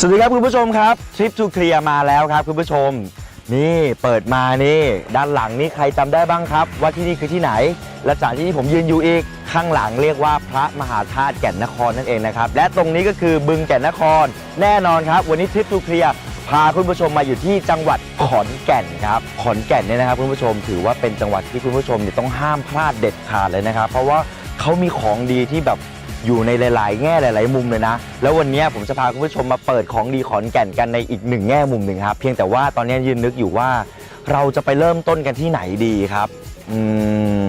สวัสดีครับคุณผู้ชมครับทริปทูเคลียร์มาแล้วครับคุณผู้ชม นี่เปิดมานี่ด้านหลังนี่ใครจำได้บ้างครับ ว่าที่นี่คือที่ไหน และจากที่นี่ผมยืนอยู่อีกข้างหลังเรียกว่าพระมหาธาตุแก่นนครนั่นเองนะครับและตรงนี้ก็คือบึงแก่นนคร แน่นอนครับ วันนี้ทริปทูเคลียร์พาคุณผู้ชมมาอยู่ที่จังหวัดขอนแก่นครับขอนแก่นเนี่ยนะครับคุณผู้ชมถือว่าเป็นจังหวัดที่คุณผู้ชมเนี่ยต้องห้ามพลาดเด็ดขาดเลยนะครับ เพราะว่าเขามีของดีที่แบบ อยู่ในหลาย ๆ แง่หลาย ๆ มุมเลยนะ แล้ววันนี้ผมจะพาคุณผู้ชมมาเปิดของดีขอนแก่นกันในอีกหนึ่งแง่มุมหนึ่งครับ เพียงแต่ว่าตอนนี้ยืนนึกอยู่ว่าเราจะไปเริ่มต้นกันที่ไหนดีครับ อืม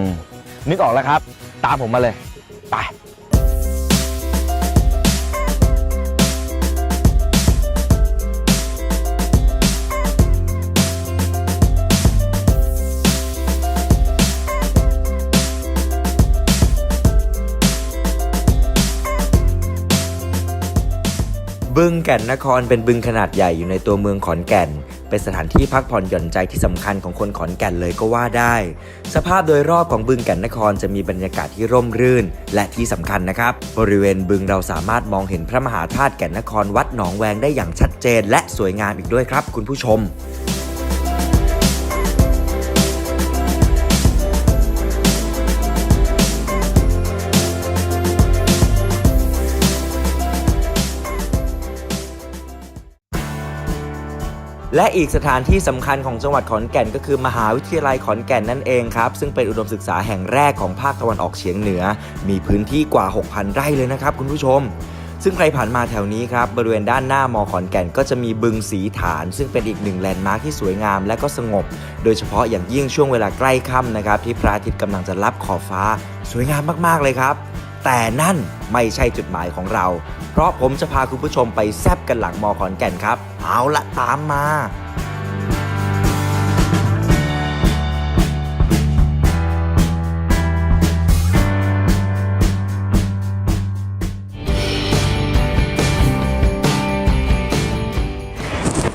นึกออกแล้วครับ ตามผมมาเลย ไป บึงแก่นนครเป็นบึงขนาดใหญ่อยู่ในตัวเมืองขอนแก่น เป็นสถานที่พักผ่อนหย่อนใจที่สำคัญของคนขอนแก่นเลยก็ว่าได้ สภาพโดยรอบของบึงแก่นนครจะมีบรรยากาศที่ร่มรื่น และที่สำคัญนะครับ บริเวณบึงเราสามารถมองเห็นพระมหาธาตุแก่นนครวัดหนองแวงได้อย่างชัดเจน และสวยงามอีกด้วยครับ คุณผู้ชม และอีกสถานที่สำคัญของจังหวัดขอนแก่น ก็คือมหาวิทยาลัยขอนแก่นนั่นเองครับซึ่งเป็นอุดมศึกษาแห่งแรกของภาคตะวันออกเฉียงเหนือ มีพื้นที่กว่า 6,000 ไร่เลยนะครับคุณผู้ชม ซึ่งใครผ่านมาแถวนี้ครับบริเวณด้านหน้ามอขอนแก่นก็จะมีบึงสีฐาน ซึ่งเป็นอีกหนึ่งแลนด์มาร์คที่สวยงามและก็สงบ โดยเฉพาะอย่างยิ่งช่วงเวลาใกล้ค่ำนะครับที่พระอาทิตย์กำลังจะลับขอบฟ้า สวยงามมากๆเลยครับ แต่นั่นไม่ใช่จุดหมายของเรา เพราะผมจะพาคุณผู้ชมไปแซบกันหลังมอขอนแก่นครับ เอาละตามมา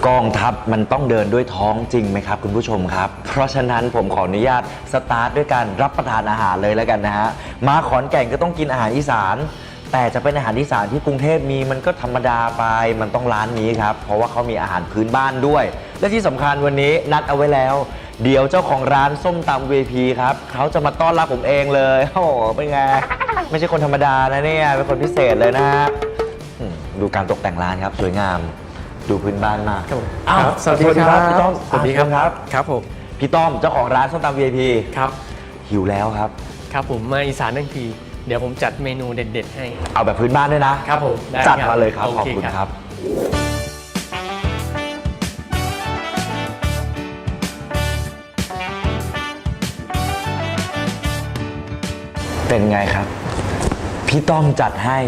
กองทัพมันต้องเดินด้วยท้องจริงไหมครับ คุณผู้ชมครับ เพราะฉะนั้นผมขออนุญาตสตาร์ทด้วยการรับประทานอาหารเลยแล้วกันนะฮะมาขอนแก่นก็ต้องกินอาหารอีสาน แต่จะเป็นอาหารอีสานที่กรุงเทพมีมันก็ธรรมดาไปมันต้องร้านนี้ครับ เพราะว่าเขามีอาหารพื้นบ้านด้วย และที่สำคัญวันนี้นัดเอาไว้แล้ว เดี๋ยวเจ้าของร้านส้มตำ VP ครับเขาจะมาต้อนรับผมเองเลยโอ้โหเป็นไงไม่ใช่คนธรรมดานะเนี่ยเป็นคนพิเศษเลยนะฮะ อืมดูการตกแต่งร้านครับ สวยงาม ดูพื้นบ้านมากครับผมอ้าวครับสวัสดีครับพี่ต้อมสวัสดีครับอ่าเชิญครับ ครับผมพี่ต้อมเจ้าของร้านส้มตำ VIP ครับ หิวแล้วครับ ครับผมมาอีสานทั้งที เดี๋ยวผมจัดเมนูเด็ด ๆ ให้ เอาแบบพื้นบ้านด้วยนะครับผมได้จัดครับมาเลยครับโอขอบเคคุณครับครับเป็นไงครับ พี่ต้อมจัดให้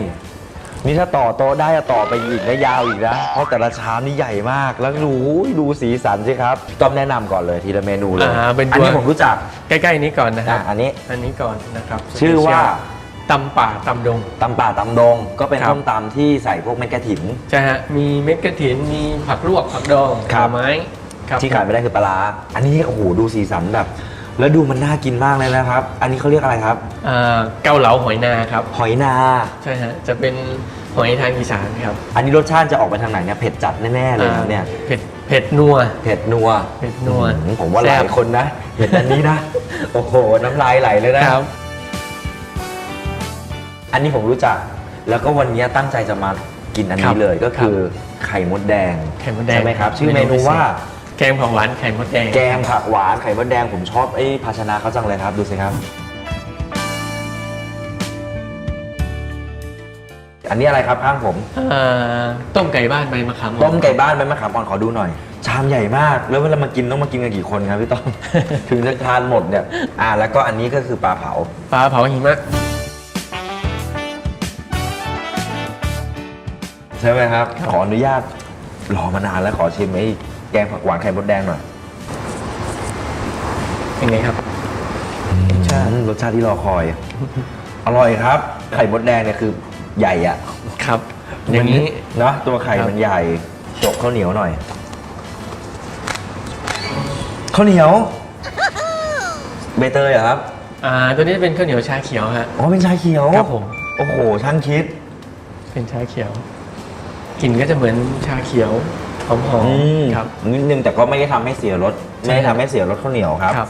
นี่ถ้าต่อโต๊ะได้จะต่อไปอีกนะยาวอีกนะ เพราะแต่ละชามนี่ใหญ่มาก แล้วดูดูสีสันสิครับพี่ต้อมแนะนำก่อนเลยทีละเมนูเลย อ่าเป็นอัตัวนี้ผมรู้จักใกล้ๆนี้ก่อนนะคอะรับอันนี้ อันนี้ก่อนนะครับชื่อว่า ตำป่าตำดง ตำป่าตำดง ก็เป็นครับส้มตำที่ใส่พวกเม็ดกระถิ่น ใช่ฮะ มีเม็ดกระถิน มีผักลวกผักดองครับหน่อไม้ครับที่ขาดไม่ได้คือปลาร้าอันนี้โอ้โหดูสีสันแบบ แล้วดูมันน่ากินมากเลยนะครับ อันนี้เขาเรียกอะไรครับอ่าเกาเหลาหอยนาครับ หอยนา ใช่ฮะ จะเป็นหอยทางอีสานครับอันนี้รสชาติจะออกไปทางไหนเนี่ยเผ็ดจัดแน่ๆเลยนะเนี่ย อ่าเผ็ดเผ็ดนัว เผ็ดนัวเผ็ดนัวอืมผมว่าหแซ่ลาบ ยคนนะ เห็นอันนี้นะ โอ้โห น้ำลายไหลเลยนะ ครับ อันนี้ผมรู้จัก แล้วก็วันนี้ตั้งใจจะมากินอันครันี้บเลยก็คือไข่มดแดงไข่มดแดงใช่ไหมครับ ชื่อเมนูว่า แกงผักหวานไข่มดแดง แกงผักหวานไข่มดแดงผมชอบไอ้ภาชนะเขาจังเลยครับ ดูสิครับ อันนี้อะไรครับข้างผมอ่าต้มไก่บ้านใบมะขามอ่อนต้มไก่บ้านใบมะขามอ่อนขอดูหน่อย ชามใหญ่มาก แล้วเวลามากินต้องมากินกันกี่คนครับพี่ต้อม ถึงจะทานหมดเนี่ย อ่า แล้วก็อันนี้ก็คือปลาเผา ปลาเผาหิมะ ใช่ไหมครับ ขออนุญาตรอมานานแล้วขอชิมไอ้ แกงผักหวานไข่มดแดงหน่อยเป็นไงครับ ใช่รสชาติที่รอคอย อร่อยครับ ไข่มดแดงเนี่ยคือใหญ่อะครับ อย่างนี้ เนาะตัวไข่ครับ มันใหญ่จกข้าวเหนียวหน่อยข้าวเหนียวใบเตยเหรอครับอ่าตัวนี้เป็นข้าวเหนียวชาเขียวฮะ อ๋อเป็นชาเขียวครับผม โอ้โหช่างคิด เป็นชาเขียว กลิ่นก็จะเหมือนชาเขียวหอมอืมๆครับ นิดนึงแต่ก็ไม่ได้ทำให้เสียรสใช่ ไม่ได้ทำให้เสียรสข้าวเหนียวครับ ครับ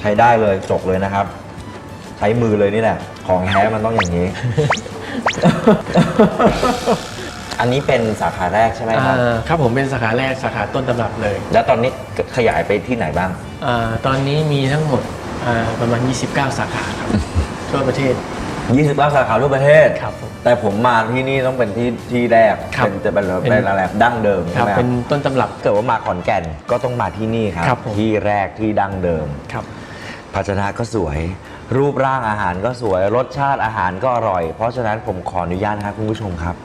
ใช้ได้เลยจกเลยนะครับ ใช้มือเลยนี่แหละ ของแท้มันต้องอย่างนี้ อันนี้เป็นสาขาแรกใช่ไหมครับ อ่าครับผมเป็นสาขาแรกสาขาต้นตำรับเลยแล้วตอนนี้ขยายไปที่ไหนบ้าง อาตอนนี้มีทั้งหมดอ่าประมาณ 29 สาขาครับทั่วประเทศ29 สาขาทั่วประเทศ ครับผม แต่ผมมาที่นี่ต้องเป็นที่ที่แรกครับเป็นจะเป็นเป็นเป็นอะไรดั้งเดิมคใช่รับไหมคเป็รับนต้นตำรับเกิดว่ามาขอนแก่นก็ต้องมาที่นี่ครับ ครับผม ที่แรกที่ดั้งเดิม ครับ ภาชนะก็สวย รูปร่างอาหารก็สวย รสชาติอาหารก็อร่อย เพราะฉะนั้นผมขออนุญาตนะครับคุณผู้ชมครับ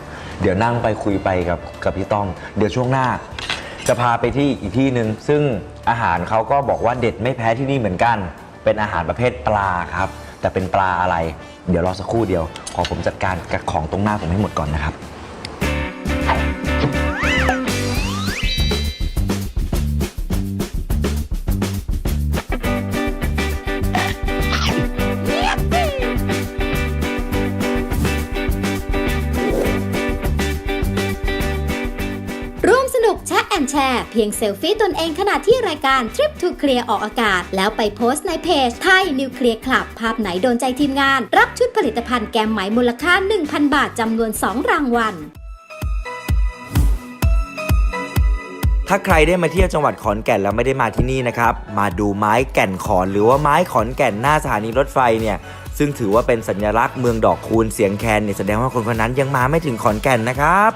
เดี๋ยวนั่งไปคุยไปกับกับพี่ต้อม เดี๋ยวช่วงหน้า จะพาไปที่อีกที่หนึ่งซึ่งอาหารเขาก็บอกว่าเด็ดไม่แพ้ที่นี่เหมือนกัน เป็นอาหารประเภทปลาครับ แต่เป็นปลาอะไร เดี๋ยวรอสักครู่เดียว ขอผมจัดการกับของตรงหน้าผมให้หมดก่อนนะครับ พียงเซลฟี่ตนเองขณะที่รายการ Trip to Clear ออกอากาศ แล้วไปโพสต์ในเพจไทยนิวเคลียร์คลับ ภาพไหนโดนใจทีมงาน รับชุดผลิตภัณฑ์แกมไหมมูลค่า 1,000 บาทจำนวน 2 รางวัลถ้าใครได้มาเที่ยวจังหวัดขอนแก่นแล้วไม่ได้มาที่นี่นะครับ มาดูไม้แก่นขอนหรือว่าไม้ขอนแก่นหน้าสถานีรถไฟเนี่ยซึ่งถือว่าเป็นสัญลักษณ์เมืองดอกคูณเสียงแคนเนี่ยแสดงว่าคนคนนั้นยังมาไม่ถึงขอนแก่นนะครับ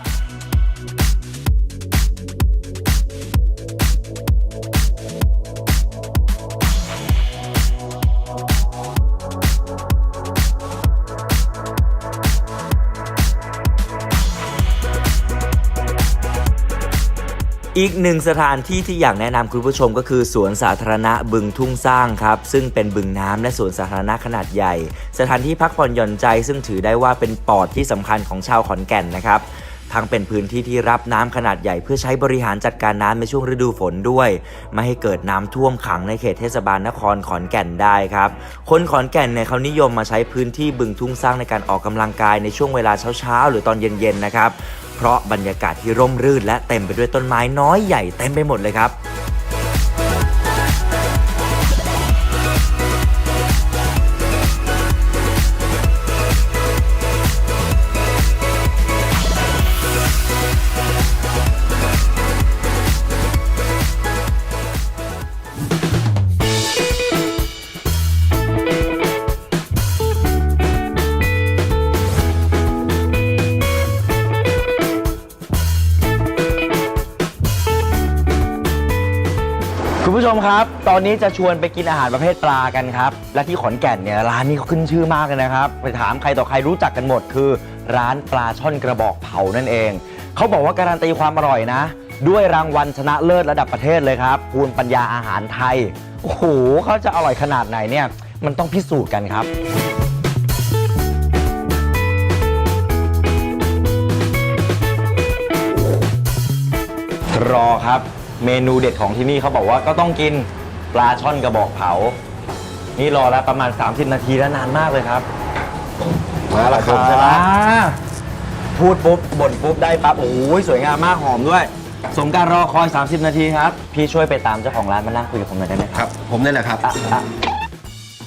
อีกหนึ่งสถานที่ที่อยากแนะนำคุณผู้ชมก็คือสวนสาธารณะบึงทุ่งสร้างครับ ซึ่งเป็นบึงน้ำและสวนสาธารณะขนาดใหญ่ สถานที่พักผ่อนหย่อนใจซึ่งถือได้ว่าเป็นปอดที่สำคัญของชาวขอนแก่นนะครับ ทั้งเป็นพื้นที่ที่รับน้ำขนาดใหญ่เพื่อใช้บริหารจัดการน้ำในช่วงฤดูฝนด้วย ไม่ให้เกิดน้ำท่วมขังในเขตเทศบาลนครขอนแก่นได้ครับ คนขอนแก่นเนี่ยเขานิยมมาใช้พื้นที่บึงทุ่งสร้างในการออกกำลังกายในช่วงเวลาเช้าๆ หรือตอนเย็นๆนะครับ เพราะบรรยากาศที่ร่มรื่นและเต็มไปด้วยต้นไม้น้อยใหญ่เต็มไปหมดเลยครับ ผู้ชมครับ ตอนนี้จะชวนไปกินอาหารประเภทปลากันครับ และที่ขอนแก่นเนี่ยร้านนี้เขาขึ้นชื่อมากเลยนะครับ ไปถามใครต่อใครรู้จักกันหมด คือ ร้านปลาช่อนกระบอกเผานั่นเอง เขาบอกว่าการันตีความอร่อยนะ ด้วยรางวัลชนะเลิศระดับประเทศเลยครับภูมิปัญญาอาหารไทย โอ้โหเขาจะอร่อยขนาดไหนเนี่ย มันต้องพิสูจน์กันครับ รอครับ เมนูเด็ดของที่นี่เขาบอกว่าก็ต้องกินปลาช่อนกระบอกเผา นี่รอแล้วประมาณ 30 นาทีแล้วนานมากเลยครับมาแล้วครับใช่ไหมพูดปุ๊บบ่นปุ๊บได้ปั๊บโอ้ยสวยงามมากหอมด้วย สมการรอคอย 30 นาทีครับ พี่ช่วยไปตามเจ้าของร้านมานั่งคุยกับผมหน่อยได้ไหมครับครับผมนี่แหละครับอะอะ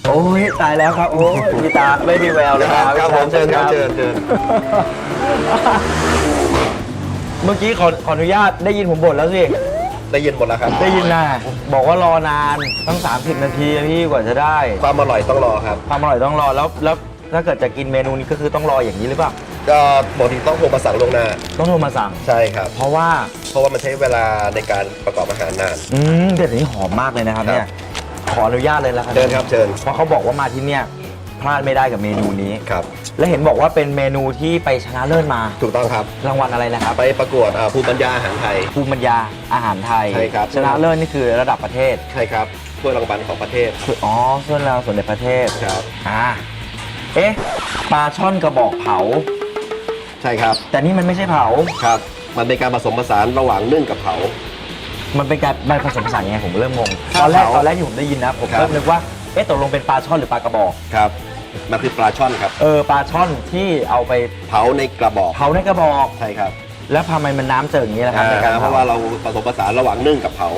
โอ้ยตายแล้วครับ โอ้ยมีตาไม่มีแววเลยครับครับผมเชิญครับเชิญเชิญเมื่อกี้ขอขออนุญาตได้ยินผมบ่นแล้วสิ ได้ยินหมดแล้วครับได้ยินนะบอกว่ารอนานตั้ง 30 นาทีอะพี่กว่าจะได้ ความอร่อยต้องรอครับความอร่อยต้องรอแล้วแล้วถ้าเกิดจะกินเมนูนี้ก็คือต้องรออย่างนี้หรือเปล่าก็ปกติต้องโทรมาสั่งล่วงหน้าต้องโทรมาสั่ง ใช่ครับ เพราะว่าเพราะว่ามันใช้เวลาในการประกอบอาหารนาน อืมเด็ดนี้หอมมากเลยนะครับครับเนี่ยขออนุญาตเลยแล้วกันเชิญครับเชิญเพราะเขาบอกว่ามาที่เนี่ยพ ลาดไม่ได้กับเมนูนี้ ครับ และเห็นบอกว่าเป็นเมนูที่ไปชนะเลิศมา ถูกต้องครับ รางวัลอะไรนะครับ ไปประกวดอ่าภูมิปัญญาอาหารไทย ภูมิปัญญาอาหารไทย ใช่ครับ ชนะเลิศนี่คือระดับประเทศใช่ครับถ้วยรางวัลของประเทศคืออ๋อส่วนเราส่วนในประเทศครับ อ่าเอ๊ะปลาช่อนกระบอกเผา ใช่ครับแต่นี่มันไม่ใช่เผา ครับ มันเป็นการผสมผสานระหว่างนึ่งกับเผา มันเป็นการมันผสมผสานยังไงผมเริ่มงง ครับตอนแรกเผาตอนแรกที่ผมได้ยินนะผมครับ เริ่มนึกว่า เอ๊ะตกลงเป็นปลาช่อนหรือปลากระบอก ครับ มันคือปลาช่อนครับ เออปลาช่อนที่เอาไปเผาในกระบอกเผาในกระบอก ใช่ครับแล้วทำไมมันน้ำเจิ่งอย่างนี้ล่ะครับในการอ่าเพเผาราะว่าเราผสมผสานระหว่างนึ่งกับเผา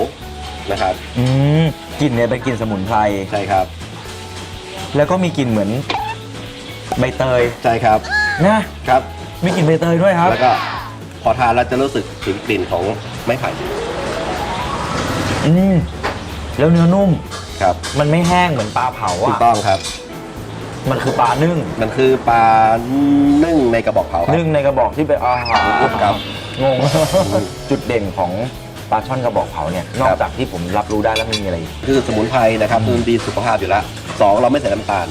นะครับอืมกลิ่นเนี่ยเป็นกลิ่นสมุนไพรใช่ครับ แล้วก็มีกลิ่นเหมือนใบเตยใช่ครับนะครับมีกลิ่นใบเตยด้วยครับ แล้วก็พอทานแล้วจะรู้สึกถึงกลิ่นของไม้ไผ่อืมแล้วเนื้อนุ่มครับ มันไม่แห้งเหมือนปลาเผาถูกอะต้องครับ มันคือปลานึ่ง มันคือปลานึ่งในกระบอกเผาครับ นึ่งในกระบอกที่เป็นอาหารครับงง จุดเด่นของปลาช่อนกระบอกเผาเนี่ย นอกจากที่ผมรับรู้ได้แล้วมีอะไรอีกคือสมุนไพรนะครับคือดีสุขภาพอยู่แล้วสองเราไม่ใส่น้ำตาล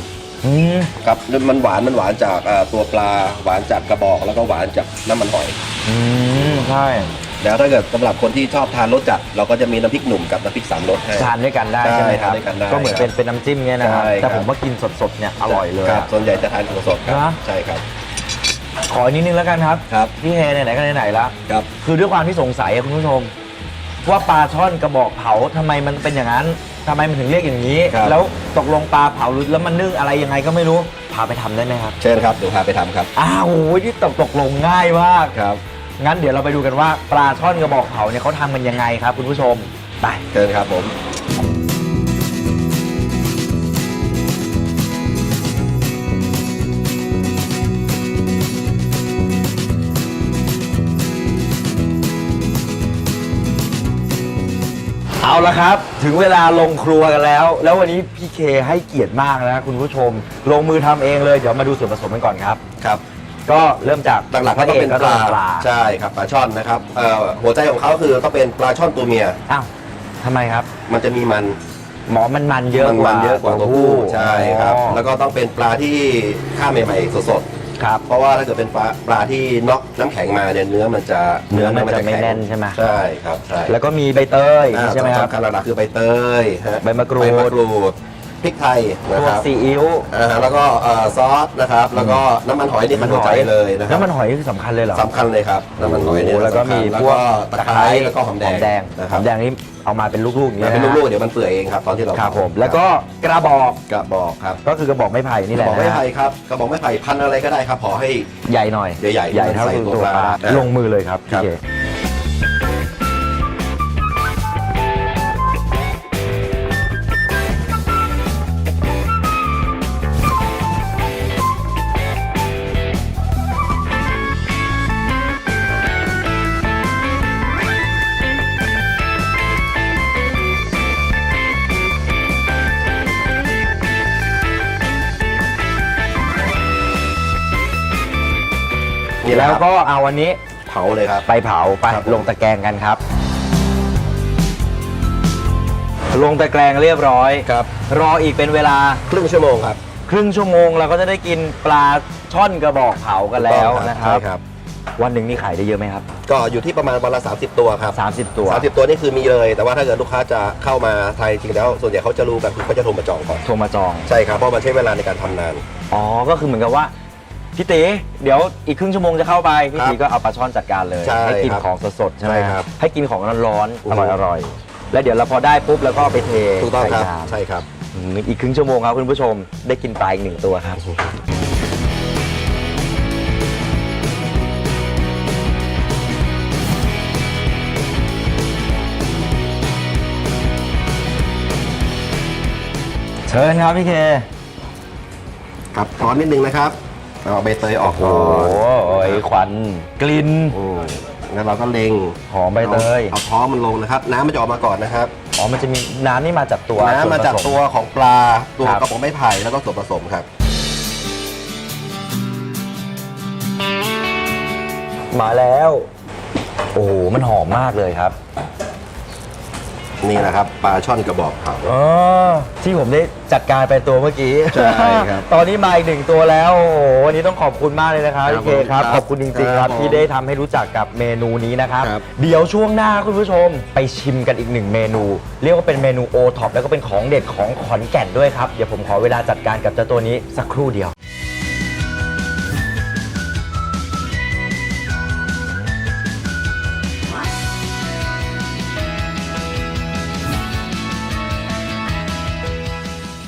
อืมครับมันหวานมันหวานจากอ่าตัวปลาหวานจากกระบอกแล้วก็หวานจากน้ำมันหอยอืมใช่ แล้วถ้าเกิดสำหรับคนที่ชอบทานรสจัด เราก็จะมีน้ำพริกหนุ่มกับน้ำพริกสามรสให้ ทานด้วยกันได้ใช่ใช่ไหมครับ ทานด้วยกันได้ก็เหมือนเป็นเป็นน้ำจิ้มเนี่ยนะครับ ใช่ครับ แต่ผมว่ากินสดๆเนี่ยอร่อยเลยครับอะ ส่วนใหญ่จะทานของสดครันะบใช่ครับขออีกนิดนึงแล้วกันครับ ครับพี่เฮไหนๆก็ไหนๆแล้วครับ คือด้วยความที่สงสัยอะคุณผู้ชม ว่าปลาช่อนกระบอกเผาทำไมมันเป็นอย่างนั้นทำไมมันถึงเรียกอย่างนี้ ครับ แล้วตกลงปลาเผาหรือแล้วมันนึ่งอะไรยังไงก็ไม่รู้พาไปทำได้ไหมครับเชิญครับเดี๋ยวพาไปทำครับอ้าวโอ้ยที่ตกตกลงง่ายมาก ครับ งั้นเดี๋ยวเราไปดูกันว่าปลาช่อนกระบอกเผาเนี่ยเขาทำกันยังไงครับ คุณผู้ชมไปเชิญครับผมเอาละครับ ถึงเวลาลงครัวกันแล้ว แล้ววันนี้พี่เคให้เกียรติมากนะคุณผู้ชม ลงมือทำเองเลย เดี๋ยวมาดูส่วนผสมกันก่อนครับ ครับ ก็เริ่มจากหลักๆก็ต้องเป็นปลาปลาใช่ครับปลาช่อนนะครับเอ่อหัวใจของเขาคือต้องเป็นปลาช่อนตัวเมีย อ้าวทำไมครับ มันจะมีมันหมอมันมันเยอะมันกว่ามันเยอะกว่าตัวผู้ใช่ครับอ๋อแล้วก็ต้องเป็นปลาที่ฆ่าใหม่ๆสดครับ ๆเพราะว่าถ้าเกิดเป็นปลาปลาที่น็อกน้ำแข็งมาเนี่ยเนื้อมันจะเนื้อมันจะแข็งไม่แน่นใช่ไหม ใช่ครับใช่แล้วก็มีใบเตยอ่าใช่ไหมครับสำคัญหลักๆคือใบเตยฮะใบมะกรูด ใบมะกรูด พริกไทยนะพวคกรับซีอิ๊วอ่าแล้วก็เอ่อซอสนะครับแล้วก็น้ำมันหอยนี่คือหัวใจเลยนะครัน้ำมันหอยคือสำคัญเลยเหรอ สำคัญเลยครับน้ำมันหอยเนี่ยโแล้วก็มีสำคัญพวกแล้วก็ตะไคร้แล้วก็หอมแดงแดงนะคหรัอบมแดงนี่เอามาเป็นลูกๆอย่างมันนี้เป็นนะลูกๆเดี๋ยวมันเปื่อยเองครับตอนที่เราครับผมทำแล้วก็กระบอกกระบอกครับก็คือกระบอกไม้ไผ่นี่กแหระละบอกไม้นะไผ่ครับกระบอกไม้ไผ่พันอะไรก็ได้ครับขอให้ ใหญ่หน่อยใหญ่ๆใหญ่เท่าใส่ตัวตัวปลาปลานะลงมือเลยครับครัพี่บเค นี่แล้วครับก็เอาวันนี้เผาเลยครับ ไปเผาไปครับผม ลงตะแกรงกันครับ ลงตะแกรงเรียบร้อย ครับ รออีกเป็นเวลาครึ่งชั่วโมงครับครึ่งชั่วโมงเราก็จะได้กินปลาช่อนกระบอกเผากันแล้วถูกต้องนะครับ ใช่ครับ วันหนึ่งนี่ขายได้เยอะไหมครับ ก็อยู่ที่ประมาณวันละ 30 ตัวครับ30 ตัว30 ตัวนี่คือมีเลย แต่ว่าถ้าเกิดลูกค้าจะเข้ามาไทยจริงแล้ว ส่วนใหญ่เขาจะรู้กันคือเขาจะโทรมาจองก่อน โทรมาจอง ใช่ครับ เพราะมันใช้เวลาในการทำนาน อ๋อ ก็คือเหมือนกับว่า พี่ตีเดี๋ยวอีกครึ่งชั่วโมงจะเข้าไป พี่ครับตีก็เอาปลาช่อนจัดการเลย ใช่ให้กินครับของสดๆใช่ไหมใช่ครับ ให้กินของร้อนๆอืออฮึร่อยอร่อยๆแล้วเดี๋ยวเราพอได้ปุ๊บแล้วก็เอาไปเทถูกต้องครับ ใส่น้ำ ใช่ครับ อืมอีกครึ่งชั่วโมงครับคุณผู้ชมได้กินปลาอีกหนึ่งตัวครับ เชิญครับพี่เค ครับร้อนนิดนึงนะครับ เอาใบเตยออกโอ้ก่อนโหไอ้ควันกลิ่นโอ้งั้นเราก็เล็งหอมใบเตยอาเอาท้องมันลงนะครับ น้ำมันจะออกมาก่อนนะครับอ๋อมันจะมีน้ำนี่มาจากตัวน้ำมาจากส่นผส ตัวของปลาตัวครับ กระป๋องไม้ไผ่แล้วก็ส่วนผสมครับ มาแล้ว โอ้โหมันหอมมากเลยครับ นี่นะครับปลาช่อนกระบอกเผา อ๋อที่ผมได้จัดการไปตัวเมื่อกี้ใช่ครับตอนนี้มาอีกหนึ่งตัวแล้วโอ้โหวันนี้ต้องขอบคุณมากเลยนะครับครับพี่เคครับผมขอบคุณจริงๆคครัรับบผมที่ได้ทำให้รู้จักกับเมนูนี้นะครับครับ เดี๋ยวช่วงหน้าคุณผู้ชมไปชิมกันอีกหนึ่งเมนู เรียกว่าเป็นเมนูโอท็อปแล้วก็เป็นของเด็ดของขอนแก่นด้วยครับเดี๋ยวผมขอเวลาจัดการกับเจ้าตัวนี้สักครู่เดียว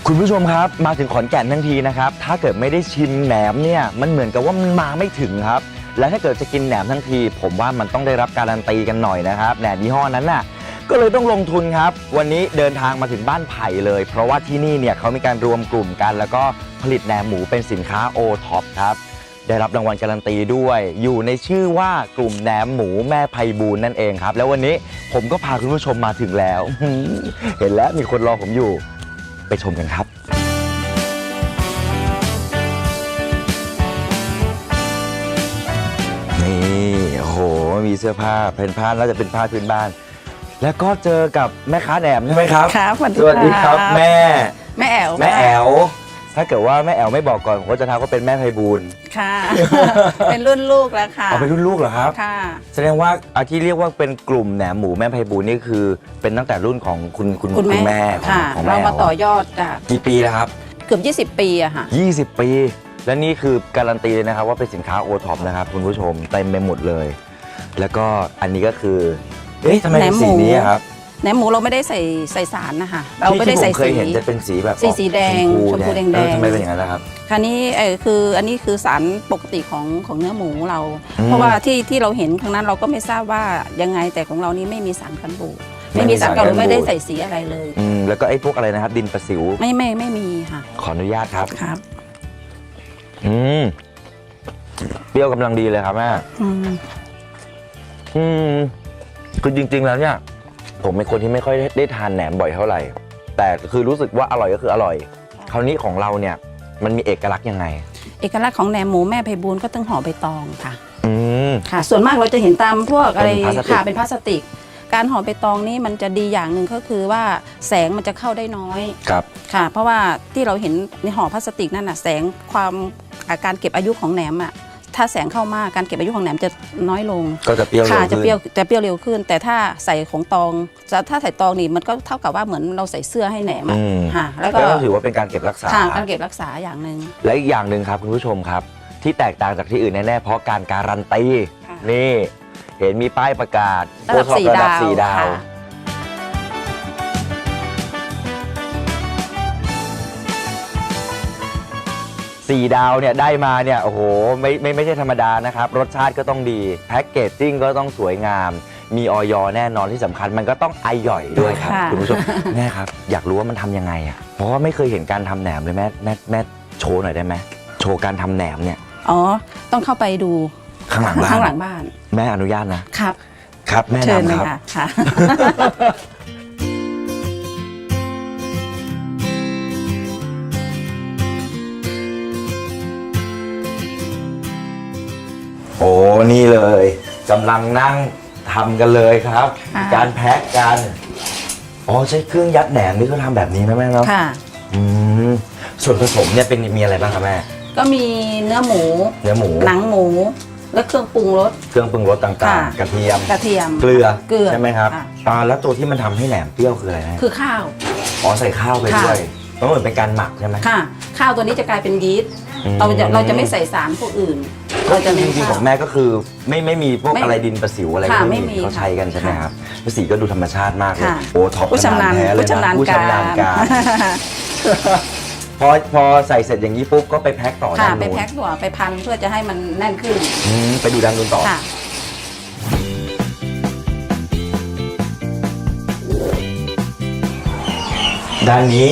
คุณผู้ชมครับมาถึงขอนแก่นทั้งทีนะครับ ถ้าเกิดไม่ได้ชิมแหนมเนี่ยมันเหมือนกับว่ามันมาไม่ถึงครับ และถ้าเกิดจะกินแหนมทั้งที ผมว่ามันต้องได้รับการันตีกันหน่อยนะครับแหนมยี่ห้อนั้นน่ะก็เลยต้องลงทุนครับ วันนี้เดินทางมาถึงบ้านไผ่เลย เพราะว่าที่นี่เนี่ยเขามีการรวมกลุ่มกัน แล้วก็ผลิตแหนมหมูเป็นสินค้าโอท็อปครับได้รับรางวัลการันตีด้วย อยู่ในชื่อว่ากลุ่มแหนมหมูแม่ไพบูลนั่นเองครับ แล้ววันนี้ผมก็พาคุณผู้ชมมาถึงแล้ว เห็นแล้วมีคนรอผมอยู่ ไปชมกันครับ นี่โอ้โห มีเสื้อผ้าเป็นผ้าน่าจะเป็นผ้าพื้นบ้าน แล้วก็เจอกับแม่ค้าแหนมใช่ไหมครับ ครับสวัสดีครับ แม่ แม่แอ๋วแม่แอว ถ้าเกิดว่าแม่แอวไม่บอกก่อนผมก็จะทักว่าเป็นแม่ไพบูลย์ค่ะ เป็นรุ่นลูกแล้วค่ะเอาเป็นรุ่นลูกเหรอครับ ค่ะ แสดงว่าอาที่เรียกว่าเป็นกลุ่มแหนมหมูแม่ไพบูลย์นี่คือ เป็นตั้งแต่รุ่นของคุณคุณคุณแม่ของค่ะ ของเราแม่มาต่อยอดจากกี่ปีแล้วครับเกือบ 20 ปีอะค่ะ20 ปี และนี่คือการันตีเลยนะครับ ว่าเป็นสินค้าโอท็อปนะครับคุณผู้ชมเต็มไปหมดเลย แล้วก็อันนี้ก็คือเอ๊ะทำไมเป็นสีนี้อะครับ แหนมหมูเราไม่ได้ใส่ใส่สารนะคะเราไม่ได้ที่ใส่ผมเคสียเห็นจะเป็นสีแบบสีสีแดงออกชมพูเนี่ยแดงๆ เออทำไมเป็นอย่างนั้นนะครับ คราวนี้เออคืออันนี้คือสารปกติของของเนื้อหมูเรา อืมเพราะว่าที่ที่เราเห็นครั้งนั้นเราก็ไม่ทราบว่ายังไงแต่ของเรานี่ไม่มีสารกันบูดไม่ไม่มีมีสารกันสารกันบูบูดดไม่ได้ใส่สีอะไรเลย อืมแล้วก็ไอ้พวกอะไรนะครับ ดินประสิวไม่ไม่ไม่มีค่ะขออนุญาตครับ ครับอืมเปรี้ยวกำลังดีเลยครับแม่อืม อืมคือจริง ๆ แล้วเนี่ย ผมเป็นคนที่ไม่ค่อยได้ทานแหนมบ่อยเท่าไหร่ แต่คือรู้สึกว่าอร่อยก็คืออร่อย คราวนี้ของเราเนี่ยมันมีเอกลักษณ์ยังไง เอกลักษณ์ของแหนมหมูแม่ไพบูลย์ก็ต้องห่อใบตองค่ะ อืม ค่ะ ส่วนมากเราจะเห็นตามพวกอะไรเป็นพลาสติก ค่ะเป็นพลาสติก การห่อใบตองนี่มันจะดีอย่างหนึ่งก็คือว่าแสงมันจะเข้าได้น้อยครับ ค่ะ เพราะว่าที่เราเห็นในห่อพลาสติกนั่นน่ะแสงความอ่าการเก็บอายุของแหนมอะ ถ้าแสงเข้ามากการเก็บอายุของแหนมจะน้อยลงก็จะเปรี้ยวค่ะเร็วจะขึ้นเปรี้ยวจะเปรี้ยวเร็วขึ้น แต่ถ้าใส่ของตองจะถ้าใส่ตองนี่มันก็เท่ากับว่าเหมือนเราใส่เสื้อให้แหนมอะอืมค่ะแล้วก็แล้วก็ถือว่าเป็นการเก็บรักษาค่ะการเก็บรักษาอย่างหนึ่งและอีกอย่างหนึ่งครับคุณผู้ชมครับ ที่แตกต่างจากที่อื่นแน่ๆเพราะการการันตีค่ะนี่ เห็นมีป้ายประกาศระดับโอท็อประดับสี่ดาว สี่ดาวเนี่ยได้มาเนี่ยโอ้โหไม่ไม่ไม่ใช่ธรรมดานะครับ รสชาติก็ต้องดี แพ็กเกจจิ้งก็ต้องสวยงาม มีออยแน่นอนที่สำคัญ มันก็ต้องไอหย่อยด้วยครับค่ะ คุณผู้ชมแม่ครับ อยากรู้ว่ามันทำยังไงอะเพราะว่าไม่เคยเห็นการทำแหนมเลยแม่แม่แม่โชว์หน่อยได้ไหมโชว์การทำแหนมเนี่ยอ๋อ ต้องเข้าไปดูข้างหลังบ้านข้างหลังบ้านแม่อนุญาตนะครับ ครับแม่เชิญเลยนำครับ ค่ะค่ะ โอ้นี่เลยกำลังนั่งทำกันเลยครับ ค่ะ การแพ็กกันอ๋อใช้เครื่องยัดแหนมนี่เขาทำแบบนี้นะแม่เนาะค่ะ อืมส่วนผสมเนี่ยเป็นมีอะไรบ้างครับแม่ก็มีเนื้อหมู เนื้อหมูหนังหมู และเครื่องปรุงรส เครื่องปรุงรสต่างค่ะ ๆ กระเทียม กระเทียม เกลือเกลือใช่ไหมครับค่ะ อ่าแล้วตัวที่มันทำให้แหนมเปรี้ยวคืออะไรนะคือข้าว อ๋อใส่ข้าวไปค่ะ ด้วย มันเหมือนเป็นการหมักใช่ไหมค่ะ ข้าวตัวนี้จะกลายเป็นยีสต์อืมเราจะเราจะไม่ใส่สารพวกอื่นก็เราจะจเน้นริงๆขข้าองวแม่ก็คือไม่ไม่มีพวกไม่อะไรดินประสิวอะไรค่ะก็ไม่ไม่มีมีเขาใช้กันใช่ไหมค่ะครับแล้วสีก็ดูธรรมชาติมากเลยค่ะ โอ้ท็อปผู้ชำนาญแท้เลยผู้ชำนานะญผู้ชำนาญกาการรพอพอใส่เสร็จอย่างนี้ปุ๊บก็ไปแพ็คต่อค่ะด้านไปนู้นแพ็คตัวไปพันเพื่อจะให้มันแน่นขึ้นอืมไปดูด้านนู้นต่อ ค่ะ ด้านนี้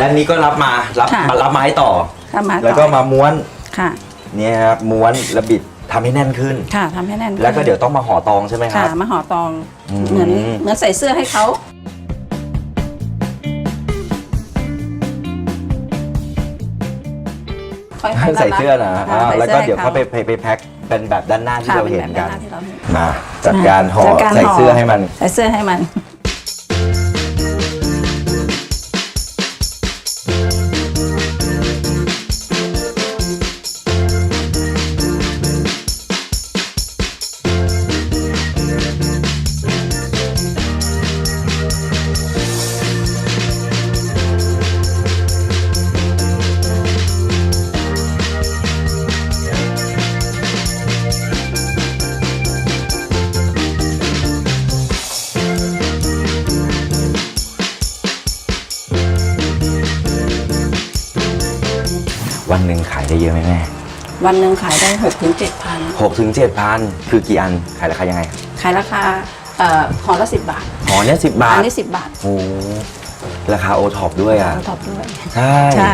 ด้านนี้ก็รับมารับค่ะ มารับไม้ต่อทำมาแล้วก็ต่อมาม้วนค่ะเนี่ยครับม้วนแล้วบิดทำให้แน่นขึ้น ค่ะทำให้แน่นขึ้นแล้วก็เดี๋ยวต้องมาห่อตองใช่ไหมคค่ะรับ มาห่อตองอืม เหมือนเหมือนใส่เสื้อให้เขาค่อยๆใส่เสื้อนะค่อ่าใส่แล้วสื้ก็อให้เดี๋ยวเขาไปไปไปแพ็คเป็นแบบด้านหน้าที่ค่ะเราป็เห็นแบบกันหาที่เราเห็น มาจัดการห่อจัดการใส่ห่อ เสื้อให้มัน ใส่เสื้อให้มัน วันหนึ่งขายได้เยอะไหมแม่วันหนึ่งขายได้6กถึงเจ็ดพันหกถึงเจ็ดพันคือกี่อันขายราคายังไง ขายราคาเอ่อห่อละสิบบาทหอเนี่ยสิบบาอัทนนี้สิบบาทโอ้ราคาโอท็อปด้วยอะเอาตอบด้วยใช่ใช่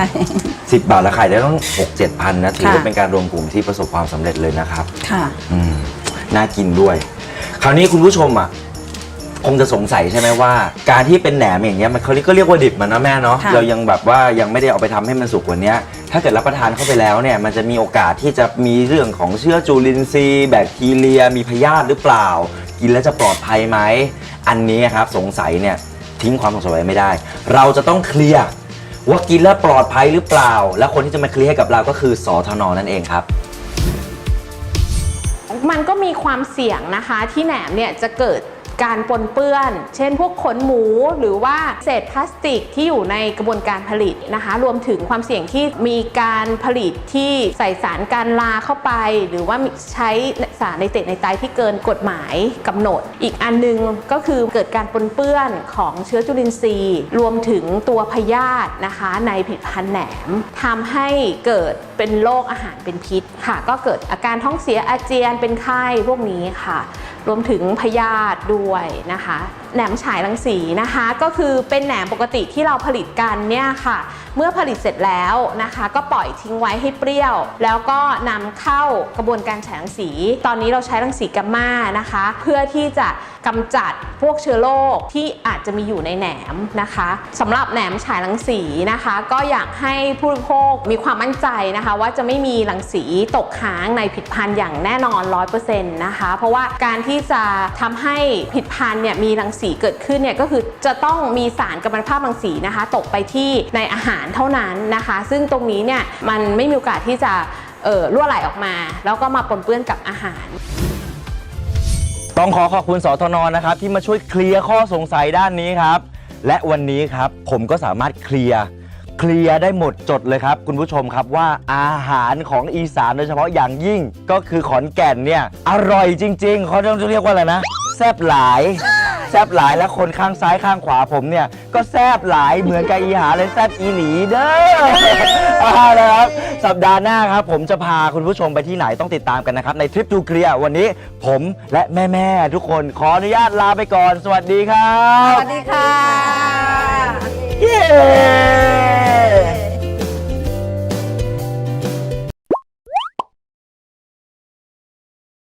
สิบบาทแล้วขายได้ต้องหกเจ็ดพันนะถือว่าค่ะเป็นการรวมกลุ่มที่ประสบความสำเร็จเลยนะครับ ค่ะอืมน่ากินด้วย คราวนี้คุณผู้ชมอะ คงจะสงสัยใช่ไหมว่า การที่เป็นแหนมอย่างเงี้ยมันเขาก็เรียกว่าดิบมันนะแม่เนาะค่ะ เรายังแบบว่ายังไม่ได้เอาไปทำให้มันสุกกว่านี้ถ้าเกิดรับประทานเข้าไปแล้วเนี่ยมันจะมีโอกาสที่จะมีเรื่องของเชื้อจุลินทรีย์แบคทีเรีย มีพยาธิหรือเปล่า กินแล้วจะปลอดภัยไหมอันนี้ครับสงสัยเนี่ยทิ้งความสงสัยไว้ไม่ได้ เราจะต้องเคลียร์ว่ากินแล้วปลอดภัยหรือเปล่า และคนที่จะมาเคลียร์ให้กับเราก็คือสอทนนั่นเองครับ มันก็มีความเสี่ยงนะคะที่แหนมเนี่ยจะเกิด การปนเปื้อน เช่นพวกขนหมูหรือว่าเศษพลาสติกที่อยู่ในกระบวนการผลิตนะคะ รวมถึงความเสี่ยงที่มีการผลิตที่ใส่สารการลาเข้าไป หรือว่าใช้สารในเตในไตที่เกินกฎหมายกำหนด อีกอันหนึงก็คือเกิดการปนเปื้อนของเชื้อจุลินทรีย์ รวมถึงตัวพยาธินะคะในผลิตภัณฑ์แหนมทำให้เกิดเป็นโรคอาหารเป็นพิษค่ะ ก็เกิดอาการท้องเสียอาเจียนเป็นไข้พวกนี้ค่ะ รวมถึงพยาธิด้วยนะคะ แหนมฉายรังสีนะคะ ก็คือเป็นแหนมปกติที่เราผลิตกันเนี่ยค่ะ เมื่อผลิตเสร็จแล้วนะคะ ก็ปล่อยทิ้งไว้ให้เปรี้ยว แล้วก็นำเข้ากระบวนการฉายรังสี ตอนนี้เราใช้รังสีกัมมานะคะ เพื่อที่จะกำจัดพวกเชื้อโรคที่อาจจะมีอยู่ในแหนมนะคะสำหรับแหนมฉายรังสีนะคะ ก็อยากให้ผู้บริโภคมีความมั่นใจนะคะ ว่าจะไม่มีรังสีตกค้างในผลิตภัณฑ์อย่างแน่นอน 100%นะคะ เพราะว่าการที่จะทำให้ผลิตภัณฑ์เนี่ยมีรังสีเกิดขึ้นเนี่ยก็คือจะต้องมีสารกัมมันตภาพรังสีนะคะ ตกไปที่ในอาหารเท่านั้นนะคะ ซึ่งตรงนี้เนี่ยมันไม่มีโอกาสที่จะเอ่อรั่วไหลออกมา แล้วก็มาปนเปื้อนกับอาหารต้องขอขอบคุณสทนนะครับ ที่มาช่วยเคลียร์ข้อสงสัยด้านนี้ครับ และวันนี้ครับผมก็สามารถเคลียร์เคลียร์ได้หมดจดเลยครับ คุณผู้ชมครับว่าอาหารของอีสานโดยเฉพาะอย่างยิ่ง ก็คือขอนแก่นเนี่ย อร่อยจริง ๆ เขาต้องเรียกว่าอะไรนะ แซ่บหลาย ซบหลายและคนข้างซ้ายข้างขวาผมเนี่ย ก็แซบหลายเหมือนกับอีหาเลยแซบอีหลีเด้อเอาละครับสัปดาห์หน้าครับ ผมจะพาคุณผู้ชมไปที่ไหนต้องติดตามกันนะครับในทริปทูเคลียร์วันนี้ผมและแม่ๆทุกคนขออนุญาตลาไปก่อน สวัสดีครับ สวัสดีค่ะ เย้